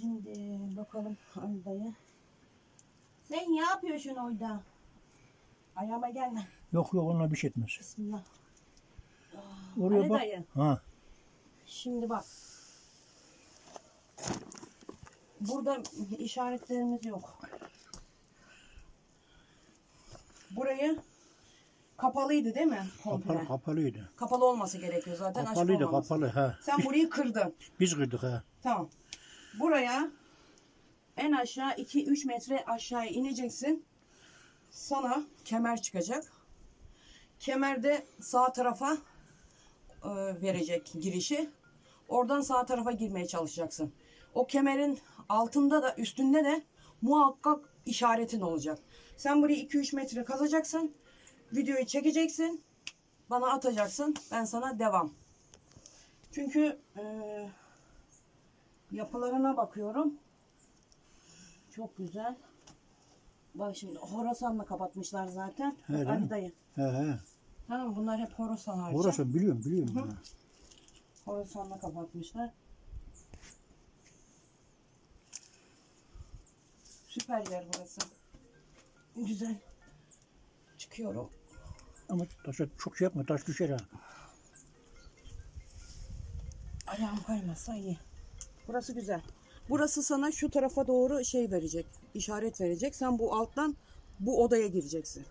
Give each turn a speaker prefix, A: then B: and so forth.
A: Şimdi bakalım dayı. Sen ne yapıyorsun orada? Ayağıma gelme.
B: Yok yok onunla bir şey etmez.
A: Bismillah.
B: Oraya
A: Ali
B: bak.
A: dayı.
B: Ha.
A: Şimdi bak. Burada işaretlerimiz yok. Burayı kapalıydı değil mi? Komple.
B: Kapalı, kapalıydı.
A: Kapalı olması gerekiyor zaten. açık
B: Kapalıydı
A: olmaması.
B: kapalı ha.
A: Sen burayı kırdın.
B: Biz kırdık ha.
A: Tamam. Buraya en aşağı 2-3 metre aşağıya ineceksin. Sana kemer çıkacak. Kemerde sağ tarafa e, verecek girişi. Oradan sağ tarafa girmeye çalışacaksın. O kemerin altında da üstünde de muhakkak işaretin olacak. Sen burayı 2-3 metre kazacaksın. Videoyu çekeceksin. Bana atacaksın. Ben sana devam. Çünkü eee yapılarına bakıyorum. Çok güzel. Bak şimdi Horasan'la kapatmışlar zaten.
B: He,
A: Ali dayı.
B: He he.
A: Tamam bunlar hep Horasan harcı.
B: Orası biliyorum biliyorum.
A: Hı. Horasan'la kapatmışlar. Süper yer burası. Güzel. Çıkıyorum.
B: Ama taşa çok şey yapma taş düşer ha.
A: Ayağım kaymazsa iyi. Burası güzel. Burası sana şu tarafa doğru şey verecek. işaret verecek. Sen bu alttan bu odaya gireceksin.